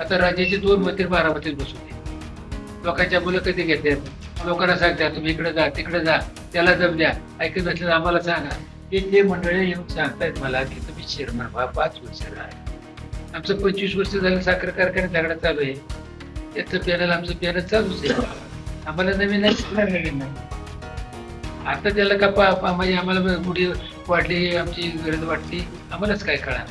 आता राज्याचे दोन मंत्री बारामतीत बसवले लोकांच्या मुलाखती घेतात लोकांना सांगत्या तुम्ही इकडे जा तिकडे जा त्याला जम द्या. ऐकत नसलं आम्हाला सांगा. हे ते मंडळी येऊन सांगतायत मला की तुम्ही चेअरमन व्हा पाच वर्ष राहा. आमचं पंचवीस वर्ष झालं साखर कारखान्यात झगडा चालू आहे. त्याचं पॅनल आमचं पॅनल चालूच आहे. आम्हाला नवीन नाही नवीन आता त्याला का पा म्हणजे आम्हाला मुडी वाढली आमची गरज वाटली आम्हालाच काय कळणार?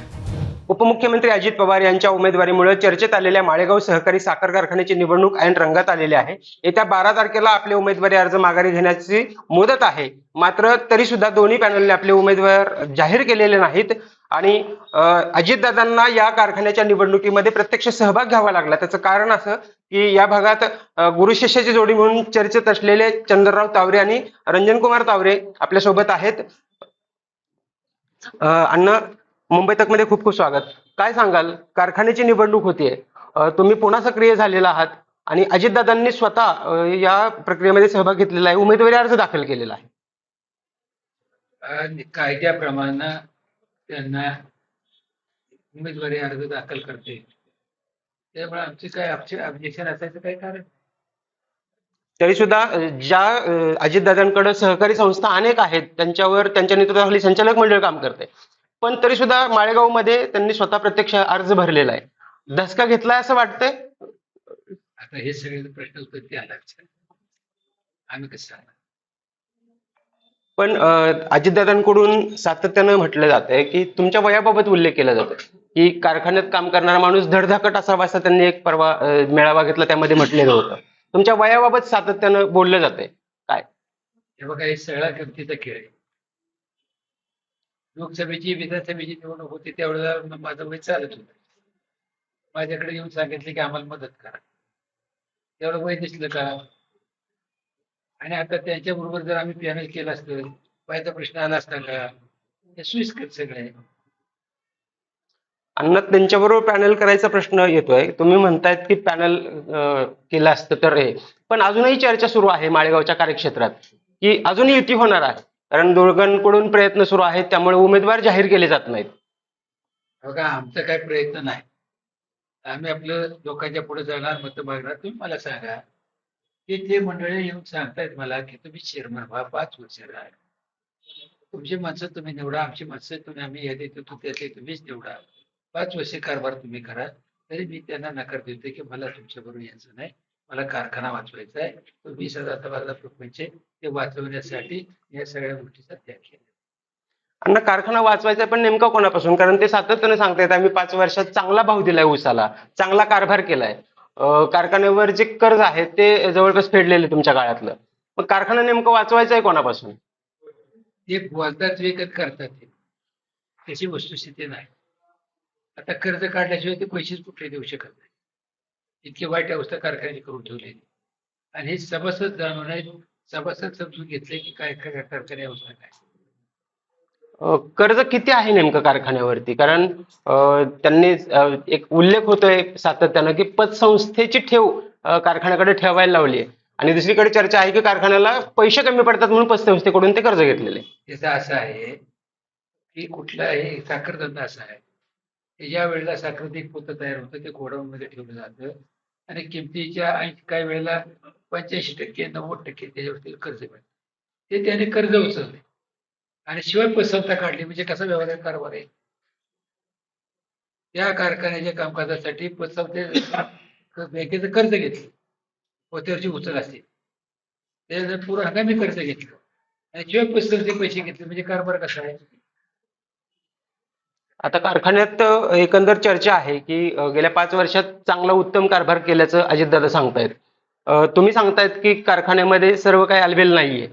उपमुख्यमंत्री अजित पवार यांच्या उमेदवारीमुळे चर्चेत आलेल्या माळेगाव सहकारी साखर कारखान्याची निवडणूक ऐन रंगात आलेली आहे. येत्या बारा तारखेला आपले उमेदवारी अर्ज माघारी घेण्याची मुदत आहे. मात्र तरी सुद्धा दोन्ही पॅनलने आपले उमेदवार जाहीर केलेले नाहीत आणि अजितदादांना या कारखान्याच्या निवडणुकीमध्ये प्रत्यक्ष सहभाग घ्यावा लागला. त्याचं कारण असं की या भागात गुरुशिष्याची जोडी म्हणून चर्चेत असलेले चंद्रराव तावरे आणि रंजनकुमार तावरे आपल्यासोबत आहेत. अन्न मुंबई तकमध्ये खूप खूप स्वागत. काय सांगाल? कारखान्याची निवडणूक होतीये. तुम्ही पुन्हा सक्रिय झालेला आहात आणि अजितदादांनी स्वतः या प्रक्रियेमध्ये सहभाग घेतलेला आहे. उमेदवारी अर्ज दाखल केलेला आहे. कायद्याप्रमाणे त्यांना उमेदवारी अर्ज दाखल करते. त्यामुळे आमचे काय ऑब्जेक्शन असायचं काय कारण? तरी सुद्धा ज्या अजितदादांकडे सहकारी संस्था अनेक आहेत त्यांच्यावर त्यांच्या नेतृत्वाखाली संचालक मंडळ काम करते पण तरी सुद्धा माळेगावमध्ये त्यांनी स्वतः प्रत्यक्ष अर्ज भरलेला आहे. धसका घेतलाय असं वाटतंय? आता हे सगळे प्रश्न आला आम्ही कसं पण अजितदादांकडून सातत्यानं म्हटलं जातंय की तुमच्या वयाबाबत उल्लेख केला जातो की कारखान्यात काम करणारा माणूस धडधाकट असावा असं त्यांनी एक परवा मेळावा घेतला त्यामध्ये म्हटलेलं होतं. तुमच्या वयाबाबत सातत्यानं बोललं जातंय. काय? हे बघा हे सगळा किमतीचा खेळ आहे. लोकसभेची विधानसभेची निवडणूक होती त्यावेळेला माझं वय चालत होतं. माझ्याकडे येऊन सांगितले की आम्हाला मदत करा. तेवढं वय दिसलं का? आणि आता त्यांच्या बरोबर जर आम्ही पॅनल केलं असतं वयाचा प्रश्न आला असता का? हे सुईस्कर सगळे आहे त्यांच्याबरोबर पॅनल करायचा प्रश्न येतोय. तुम्ही म्हणतायत की पॅनल केलं असतं तर हे. पण अजूनही चर्चा सुरू आहे माळेगावच्या कार्यक्षेत्रात की अजूनही युती होणार आहे. कारण दोघांकडून प्रयत्न सुरू आहेत त्यामुळे उमेदवार जाहीर केले जात नाहीत. बघा आमचा काय प्रयत्न नाही. आम्ही आपलं लोकांच्या पुढे जाणार मत मागणार तुम्ही मला सांगा की ते मंडळी येऊन सांगतायत मला की तुम्ही चेअरमन व्हा पाच वर्ष राहा. तुमची माणसं तुम्ही निवडा आमची माणसं तुम्ही आम्ही हे देतो तू त्याचे तुम्हीच निवडा. पाच वर्ष कारभार तुम्ही करा तरी मी त्यांना नकार देतो की मला तुमच्याबरोबर यायचं नाही. मला कारखाना वाचवायचा आहे. तो वीस हजार प्रपंच आहे ते वाचवण्यासाठी या सगळ्या गोष्टीचा त्याग केला. अण्णा कारखाना वाचवायचा पण नेमका कोणापासून? कारण ते सातत्याने सांगतायत आम्ही पाच वर्षात चांगला भाव दिलाय ऊसाला. चांगला कारभार केलाय. कारखान्यावर जे कर्ज आहे ते जवळपास फेडलेले तुमच्या काळातलं. मग कारखाना नेमकं वाचवायचा आहे कोणापासून? ते बोलतात विकत करतात ते. त्याची वस्तुस्थिती नाही. आता कर्ज काढल्याशिवाय ते पैसेच कुठले देऊ शकत नाही. इतकी वाईट अवस्था कारखान्याची करून ठेवलेली आणि हे सभासद जाणून सभासद समजून घेतले की काय काय कारखाने अवस्था काय. कर्ज किती आहे नेमकं कारखान्यावरती? कारण त्यांनी एक उल्लेख होतोय सातत्यानं की पतसंस्थेची ठेव कारखान्याकडे ठेवायला लावली आहे. आणि दुसरीकडे चर्चा आहे की कारखान्याला पैसे कमी पडतात म्हणून पतसंस्थेकडून ते कर्ज घेतलेले त्याचं असं आहे की कुठलाही साखर धंदा असा आहे की ज्या वेळेला साखर पोतं तयार होतं ते गोडाऊन मध्ये ठेवलं जातं. आणि किमतीच्या ऐंशी काही वेळेला पंच्याऐंशी टक्के नव्वद टक्के त्याच्यावरती कर्ज मिळतं. ते त्याने कर्ज उचलले. आणि शिवाय पसंता काढली. म्हणजे कसा व्यवहार कारभार आहे? त्या कारखान्याच्या कामकाजासाठी पसंत बँकेचं कर्ज घेतलं. पोत्यावरची उचल असते? त्याच्यानंतर पूर्ण हंगामी कर्ज घेतलं. आणि शिवाय पसंतचे पैसे घेतले. म्हणजे कारभार कसा आहे? आता कारखान्यात एकंदर चर्चा आहे की गेल्या पाच वर्षात चांगला उत्तम कारभार केल्याचं अजितदादा सांगतायत. तुम्ही सांगतायत की कारखान्यामध्ये सर्व काही आलबेल नाहीये.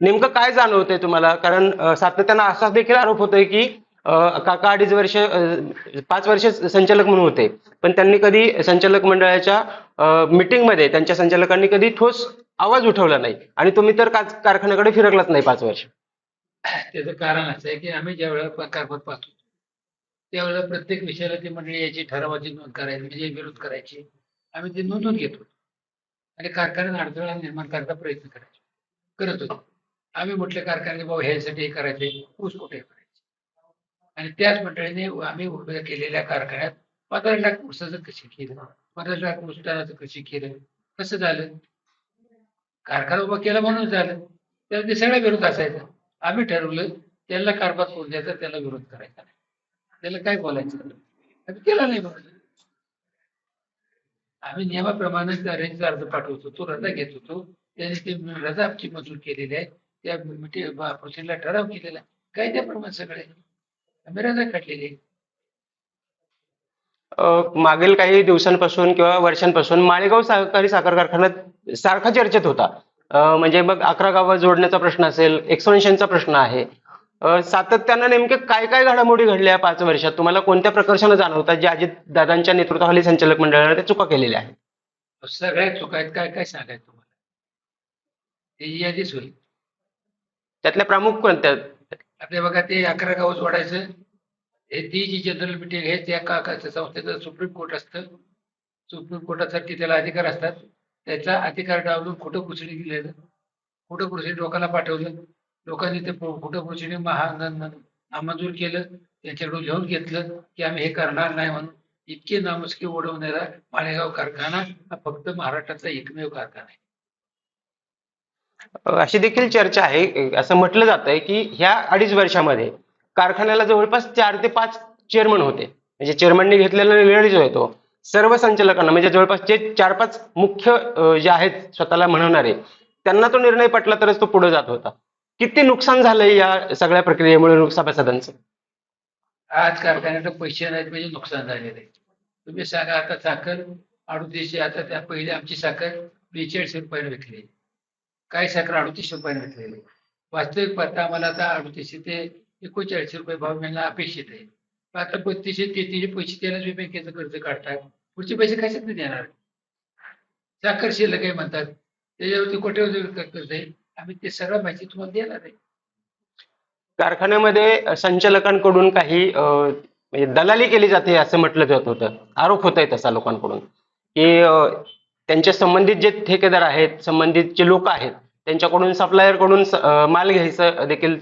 नेमकं काय जाणवतंय तुम्हाला? कारण सातत्यानं असा देखील आरोप होतोय की काका अडीच वर्ष पाच वर्ष संचालक म्हणून होते. पण त्यांनी कधी संचालक मंडळाच्या मीटिंगमध्ये त्यांच्या संचालकांनी कधी ठोस आवाज उठवला नाही. आणि तुम्ही तर कारखान्याकडे फिरकलाच नाही पाच वर्ष. त्याचं कारण असं आहे की आम्ही ज्या वेळेला कारभार पाहतो त्यावेळेला प्रत्येक विषयाला ती मंडळी याची ठरावाची नोंद करायची म्हणजे विरोध करायची. आम्ही ते नोंदवून घेतो आणि कारखान्यात अडथळा निर्माण करायचा प्रयत्न करायचो. करत होतो. आम्ही म्हटलं कारखान्याने बाबा ह्यासाठी हे करायचे ऊस कुठे करायचे? आणि त्याच मंडळीने आम्ही उभ्या केलेल्या कारखान्यात पंधरा लाख ऊसाचं कशी केलं? पंधरा लाख ऊस टनाचं कशी केलं? कसं झालं? कारखाना उभा केला म्हणून झालं. त्याला ते सगळ्या विरोध असायचा. आम्ही ठरवलं त्याला कारभार करून द्यायचा त्याला विरोध करायचा नाही. त्याला काय बोलायचं? आम्ही केला नाही बघ आम्ही नियमाप्रमाणे त्या अर्ज पाठवतो तो रजा घेत होतो. त्याने ते रजा आमची मंजूर केलेली आहे. त्या मिटी- प्रोसिजरला ठराव केलेला काय त्याप्रमाणे सगळे? आम्ही रजा काढलेली आहे. मागील काही दिवसांपासून किंवा वर्षांपासून माळेगाव सहकारी साखर कारखान्यात सारखा चर्चेत होता. म्हणजे मग अकरा गावं जोडण्याचा प्रश्न असेल एक्सपेन्शनचा प्रश्न आहे. सातत्यानं नेमके काय काय घडामोडी घडल्या या पाच वर्षात? तुम्हाला कोणत्या प्रकर्षानं जाणवतात जे अजित दादांच्या नेतृत्वाखाली संचालक मंडळाने त्या चुका केलेल्या आहेत? सगळ्या चुका आहेत. काय काय सांगायचं तुम्हाला? ही यादीच होईल. त्यातल्या प्रमुख कोणत्या? आपल्या बघा ते अकरा गाव जोडायचं हे ती जी जनरल मिटिंग आहे त्या का का- त्या संस्थेचं सुप्रीम कोर्ट असतं. सुप्रीम कोर्टासाठी त्याला अधिकार असतात. त्याचा अधिकार डावलून खोटं प्रोसिडिंग दिलेलं. खोटं प्रोसिडिंग लोकांना पाठवलं. लोकांनी ते कुठं खोटं नामंजूर केलं त्यांच्याकडून लिहून घेतलं की आम्ही हे करणार नाही म्हणून इतके नामुष्की ओढवणारा माळेगाव कारखाना हा फक्त महाराष्ट्राचा एकमेव कारखाना आहे. अशी देखील चर्चा आहे. असं म्हटलं जात आहे की ह्या अडीच वर्षामध्ये कारखान्याला जवळपास चार ते पाच चेअरमन होते. म्हणजे चेअरमनने घेतलेला निर्णय जो आहे तो सर्व संचालकांना म्हणजे जवळपास जे चार पाच मुख्य जे आहेत स्वतःला म्हणणारे त्यांना तो निर्णय पटला तरच तो पुढे जात होता. किती नुकसान झालंय या सगळ्या प्रक्रियेमुळे सभासदांचं आज कारखान्याला पैसे नाहीत म्हणजे नुकसान झालेलं आहे. तुम्ही सांगा आता साखर अडतीसशे आता त्या पहिले आमची साखर बेचाळीस रुपयाने विकली काय साखर अडुतीस रुपयाने विकलेली आहे. वास्तविक पत्ता आम्हाला आता अडतीसशे ते एकोणचाळीस रुपये भाव मिळणं अपेक्षित आहे. पण आता बत्तीसशे तेहतीसशे पैसे त्याला तुम्ही बँकेचं कर्ज काढतात. पुढचे पैसे कशात नाही देणार? साखर शिल्लक आहे म्हणतात. त्याच्यावरती कोट्यावधी कर्ज आहे. आम्ही ते सगळं माहिती तुम्हाला देणार आहे. कारखान्यामध्ये संचालकांकडून काही म्हणजे दलाली केली जाते असं म्हटलं जात होतं. आरोप होत आहे तसा लोकांकडून. की त्यांच्या संबंधित जे ठेकेदार आहेत संबंधित जे लोक आहेत त्यांच्याकडून सप्लायरकडून स- अ, माल घ्यायचं देखील.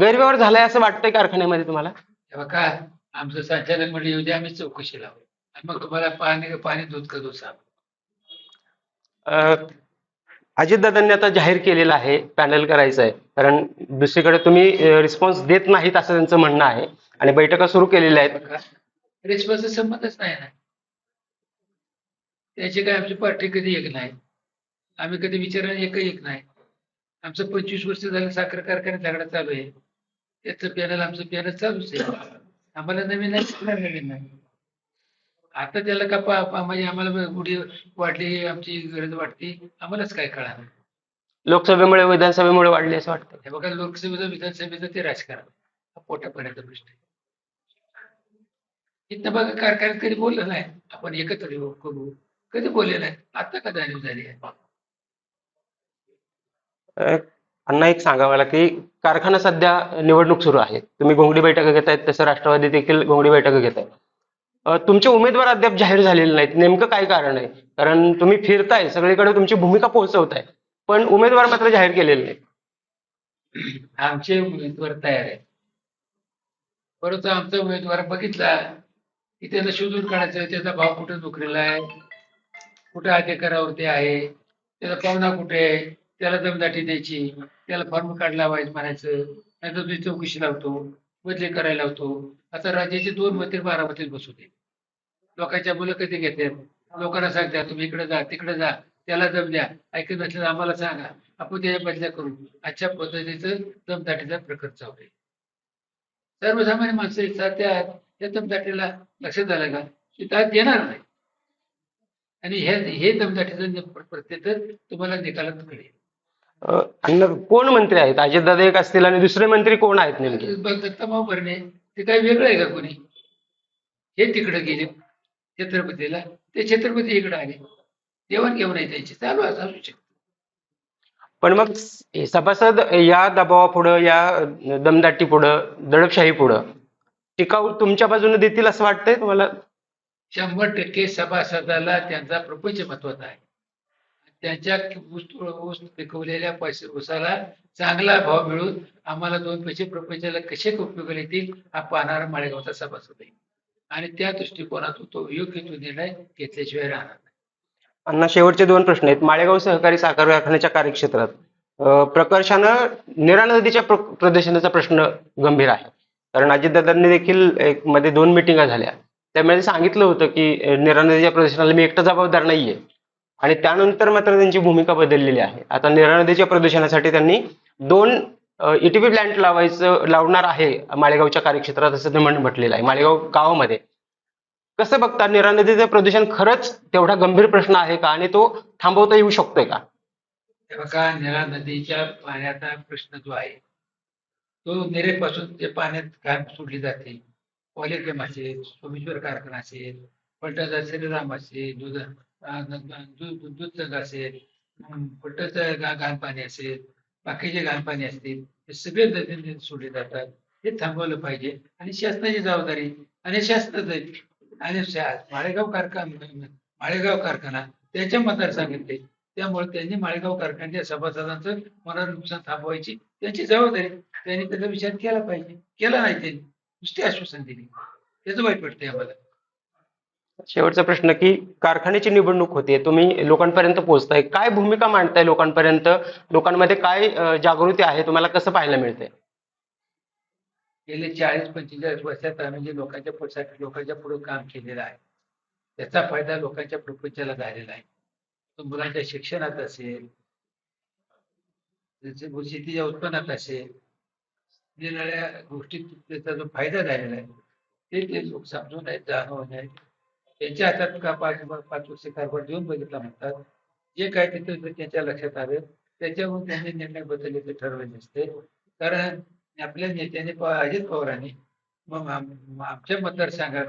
गैरव्यवहार झालाय असं वाटतंय कारखान्यामध्ये तुम्हाला? तेव्हा का आमचं संचालक म्हणजे येऊ आम्ही चौकशी लावू. मग तुम्हाला पाणी पाणी दूध का दूध सांग अजितदादांनी आता जाहीर केलेलं आहे पॅनल करायचं आहे. कारण दुसरीकडे तुम्ही रिस्पॉन्स देत नाहीत असं त्यांचं म्हणणं आहे. आणि बैठका सुरू केलेल्या आहेत. रिस्पॉन्सचा संबंधच नाही ना. त्याची काय आमची पार्टी कधी एक नाही. आम्ही कधी विचार एक एक नाही. आमचं पंचवीस वर्ष झालं साखर कारखान्यात झगडा चालू आहे. त्याचं पॅनल आमचं पॅनल चालूच आहे. आम्हाला नवीन नाही नवीन नाही. आता त्याला का पा पा- म्हणजे आम्हाला गुढी वाढली आमची गरज वाटते. आम्हालाच काय कळणार लोकसभेमुळे विधानसभेमुळे वाढली असं वाटतं. हे बघा लोकसभेचं विधानसभेचं ते राजकारण. हा पोटापाण्याचा प्रश्न आहे. इथं बघा कारखान्यात कधी बोललं नाही. आपण एकत्र येऊ करू. कधी बोलले नाही. आता का जाणीव झाली आहे? अ, अण्णा एक सांगा मला की कारखाना सध्या निवडणूक सुरू आहे. तुम्ही घोंगडी बैठका घेत आहेत तसं राष्ट्रवादी देखील घोंगडी बैठका घेत आहे अ, तुमचे उमेदवार अद्याप जाहीर झालेले नाहीत. नेमकं काय कारण आहे? कारण तुम्ही फिरताय सगळीकडे तुमची भूमिका पोहोचवताय पण उमेदवार मात्र जाहीर केलेले नाहीत. आमचे उमेदवार तयार आहेत. परंतु आमचा उमेदवार बघितला की त्याला शोधून काढायचं त्याचा भाव कुठे नोकरीला आहे कुठे अधिकारावरती आहे त्याचा पाहुणा कुठे आहे त्याला दमदाटी द्यायची त्याला फॉर्म काढला पाहिजे म्हणायचं नाहीतर तुझी चौकशी लावतो बदली करायला लावतो. आता राज्याचे दोन मंत्री बारामतीत बसवते लोकांच्या मुलाखती घेतात लोकांना सांगतात तुम्ही इकडे जा तिकडे जा त्याला दम द्या. ऐकत नसलं आम्हाला सांगा. आपण त्याच्या बदल्या करू. अशा पद्धतीचं दमदाटीचा प्रकार चालू आहे. सर्वसामान्य माणसं इथं त्या त्या दमदाटीला लक्षात झालं का की त्यात देणार नाही. आणि हे हे दमदाटीचं प्रत्येक तुम्हाला निकालात अण्णा कोण मंत्री आहेत? अजितदादा एक असतील आणि दुसरे मंत्री कोण आहेत नेमके? दत्ताभाऊ भरणे ते काय वेगळं आहे का कोणी? हे तिकडे गेले. छत्रपतीला. ते छत्रपती इकडे आले. देवाण घेऊन आहे त्यांची. चालू चालू शकतो पण मग सभासद या दबावापुढं या दमदाटी पुढं दडपशाही पुढं टिकाऊ तुमच्या बाजूने देतील असं वाटतंय तुम्हाला? शंभर टक्के सभासदाला त्यांचा प्रपंच महत्त्वाचा आहे. त्यांच्या ऊस पिकवलेल्या पैसे ऊसाला चांगला भाव मिळून आम्हाला दोन पैसे प्रपंचाला कसे उपयोगाला येतील हा पाहणारा माळेगावचा सभासद आहे. आणि त्या दृष्टिकोनातून तो योग्य तो निर्णय घेतल्याशिवाय राहणार नाही. अण्णा शेवटचे दोन प्रश्न आहेत. माळेगाव सहकारी साखर कारखान्याच्या कार्यक्षेत्रात प्रकर्षानं निरा नदीच्या प्रदूषणाचा प्रश्न गंभीर आहे. कारण अजितदादांनी देखील एक मध्ये दोन मिटिंगा झाल्या. त्यामध्ये सांगितलं होतं की अ, निरा नदीच्या प्रदूषणाला मी एकटा जबाबदार नाहीये. आणि त्यानंतर मात्र त्यांची भूमिका बदललेली आहे. आता निरा नदीच्या प्रदूषणासाठी त्यांनी दोन ईटीपी प्लांट लावायचं लावणार आहे माळेगावच्या कार्यक्षेत्रात असं ते म्हण म्हटलेलं आहे. माळेगाव गावामध्ये. कसं बघता निरा नदीचं प्रदूषण खरंच तेवढा गंभीर प्रश्न आहे का? आणि तो थांबवता येऊ शकतोय का? बघा निरा नदीच्या पाण्याचा प्रश्न जो आहे तो निरेपासून ते पाण्यात घाण सोडली जाते. पॉलिकेम असेल सोमेश्वर कारखाना असेल पलटाचा श्रीराम असेल दूध दूध असेल पलटाचं घाण पाणी असेल बाकीचे घाणपानी असतील हे सगळे दैनंदिन सोडले जातात. हे थांबवलं पाहिजे. आणि शासनाची जबाबदारी आणि शासनाचं आणि माळेगाव कारखाना माळेगाव कारखाना त्याच्या मतदारसंघातले त्यामुळे त्यांनी माळेगाव कारखान्याच्या सभासदांचं मनावर नुकसान थांबवायची त्यांची जबाबदारी त्यांनी त्याचा विचार केला पाहिजे. केला नाही त्यांनी. नुसती आश्वासन दिली. त्याचं वाईट वाटतंय आम्हाला. शेवटचा प्रश्न की कारखान्याची निवडणूक होते तुम्ही लोकांपर्यंत पोहोचताय. काय भूमिका मांडताय लोकांपर्यंत? लोकांमध्ये काय जागृती आहे? तुम्हाला कसं पाहायला मिळतंय? गेले चाळीस पंचेचाळीस वर्षात आम्ही जे लोकांच्या पुढसाठी लोकांच्या पुढे काम केलेलं आहे त्याचा फायदा लोकांच्या प्रपंचाला झालेला आहे. तो मुलांच्या शिक्षणात असेल त्याचे शेतीच्या उत्पन्नात असेल निरनिराळ्या गोष्टीत त्याचा जो फायदा झालेला आहे ते ते लोक समजून आहेत जाणवून आहेत. त्यांच्या हातात का पाच पाच वर्ष कारभार देऊन बघितला म्हणतात. जे काय तिथं त्यांच्या लक्षात आले. त्याच्यावर त्यांनी निर्णय बदलले ठरवले असते. कारण आपल्या नेत्याने अजित पवारांनी मग आमच्या मतदारसंघात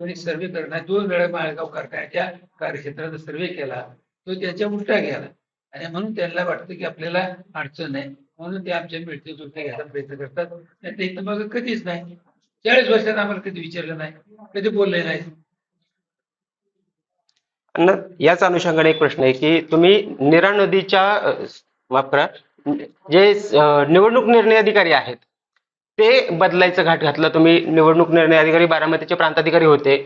कोणी सर्वे करणार दोन वेळा माळेगाव कारखान्याच्या कार्यक्षेत्राचा सर्वे केला. तो त्यांच्या उलटा गेला. आणि म्हणून त्यांना वाटतं की आपल्याला अडचण आहे. म्हणून ते आमच्या मिळते जुळते घ्यायला प्रयत्न करतात. ते मग कधीच नाही. चाळीस वर्षात आम्हाला कधी विचारलं नाही. कधी बोलले नाही. याच अनुषंगाने एक प्रश्न आहे की तुम्ही निरा नदीच्या माफ करा जे निवडणूक निर्णय अधिकारी आहेत ते बदलायचं घाट घातलं. तुम्ही निवडणूक निर्णय अधिकारी बारामतीचे प्रांताधिकारी होते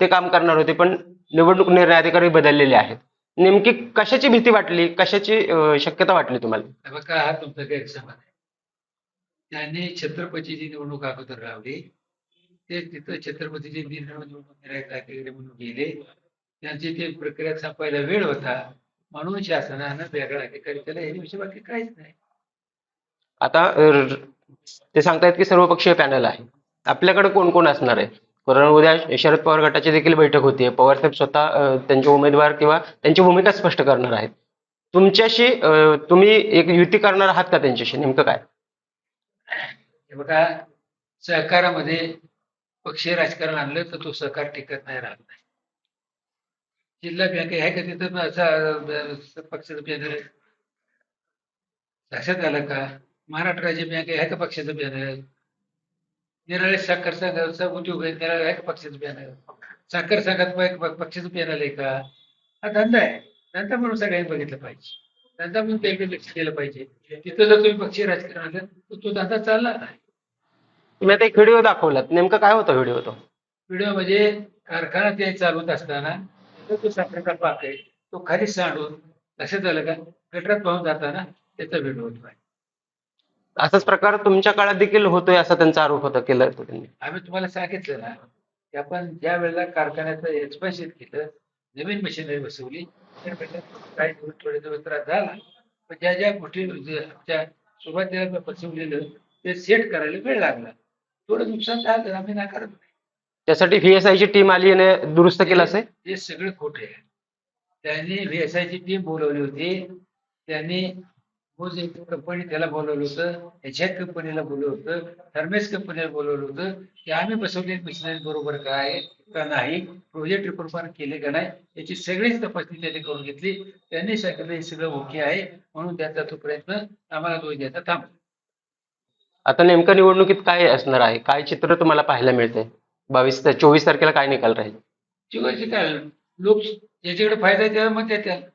ते काम करणार होते पण निवडणूक निर्णय अधिकारी बदललेले आहेत. नेमकी कशाची भीती वाटली कशाची शक्यता वाटली तुम्हाला? हे तुमचा गैरसमज त्यांनी छत्रपतीची निवडणूक अगोदर लावली ते तिथं छत्रपतीची निवडणूक निर्णय म्हणून गेले त्यांची ते प्रक्रिया संपायला वेळ होता म्हणून शासनानं वेगळा अधिकारी केला. याविषयी बाकी काहीच नाही. आता ते सांगतायत की सर्वपक्षीय पॅनल आहे. आपल्याकडे कोण कोण असणार आहे? कारण उद्या शरद पवार गटाची देखील बैठक होतीये पवार साहेब स्वतः त्यांचे उमेदवार किंवा त्यांची भूमिका स्पष्ट करणार आहेत. तुमच्याशी तुम्ही एक युती करणार आहात का त्यांच्याशी? नेमकं काय? हे बघा सहकारामध्ये पक्षीय राजकारण आणलं तर तो सहकार टिकत नाही राहत नाही. जिल्हा बँक आहे का तिथं असा पक्षाचं बॅनर लक्षात आलं का? महाराष्ट्र राज्य बँक आहे का पक्षाचं बॅनर निराळे साखर संघाचा उद्योग आहे निराळे आहे का पक्षाचं बॅनर साखर संघात पक्षाचं बॅनर आहे का? हा धंदा आहे. धंदा म्हणून सगळ्यांनी बघितलं पाहिजे. धंदा म्हणून त्याकडे लक्ष दिलं पाहिजे. तिथं जर तुम्ही पक्षी राजकारण आलं तर तो धंदा नाही तुम्ही आता एक व्हिडिओ दाखवलात. नेमकं काय होतं व्हिडिओ तो? व्हिडिओ म्हणजे कारखाना ते चालवत असताना तिथं तो साखरेचा पाक आहे तो खाली सांडून लक्षात आलं का? गटरात वाहून जाताना त्याचा व्हिडिओ होतो आहे असाच प्रकार तुमच्या काळात देखील होतोय असा त्यांचा आरोप होता केला होता त्यांनी. आम्ही तुम्हाला सांगितलं ना की आपण ज्या वेळेला कारखान्याचं एक्सपान्शन केलं नवीन मशिनरी बसवली वेळेला काही दिवस थोडे दिवस त्रास झाला पण ज्या ज्या गोष्टी जे आमच्या सुरुवातीला बसवलेलं ते सेट करायला वेळ लागला. थोडं नुकसान झालं आम्ही नाकारत. त्यासाठी व्हीएसआय ची टीम आली आणि दुरुस्त केलं असेल? हे सगळे खोटे आहे. त्यांनी VSI ची टीम बोलवली होती. त्यांनी मोज कंपनी त्याला बोलवलं होतं. ह्याच्या कंपनीला बोलवलं होतं. थर्मेस कंपनीला बोलवलं होतं. की आम्ही बसवलेली मशिनरी बरोबर काय का नाही प्रोजेक्ट रिपोर्ट केले का नाही याची सगळीच तपासणी त्यांनी करून घेतली. त्यांनी सांगितलं हे सगळं ओके आहे. म्हणून त्याचा तो प्रयत्न आम्हाला दोष द्यायचा थांब आता नेमकं निवडणुकीत काय असणार आहे? काय चित्र तुम्हाला पाहायला मिळतंय? बावीस ते चोवीस तारखेला काय निकाल राहील? काय लोक ज्याच्याकडे फायदा आहे त्याला त्याला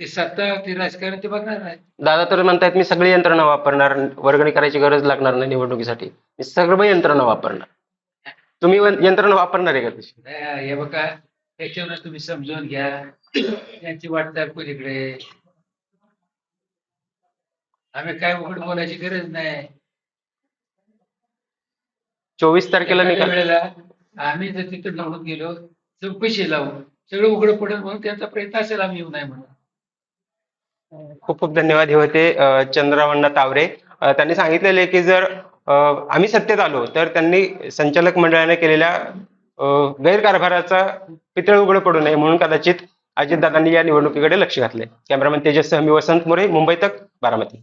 ते सत्ता ते राजकारण ते बघणार नाही. दादा तर म्हणतायत मी सगळी यंत्रणा वापरणार वर्गणी करायची गरज लागणार नाही निवडणुकीसाठी. मी सर्व यंत्रणा वापरणार. तुम्ही वन- यंत्रणा वापरणार आहे का तशी? नाही, हे बघा. त्याच्यावर तुम्ही समजून घ्या. त्यांची वाटचाल पलीकडे आम्ही काय उघड बोलायची गरज नाही. चोवीस तारखेला निकाल. वेळेला आम्ही जर तिथे निवडून गेलो चौकशी लावू सगळं उघडं पडेल म्हणून त्यांचा प्रयत्न असेल आम्ही येऊ नये म्हणून. खूप खूप धन्यवाद. हे होते अ, चंद्रावण्णा तावरे. त्यांनी सांगितलेले की जर आम्ही सत्तेत आलो तर त्यांनी संचालक मंडळाने केलेल्या गैरकारभाराचा पितळ उघडं पडू नये म्हणून कदाचित अजितदादांनी या निवडणुकीकडे लक्ष घातले कॅमेरामॅन तेजस मी वसंत मोरे मुंबई तक बारामती.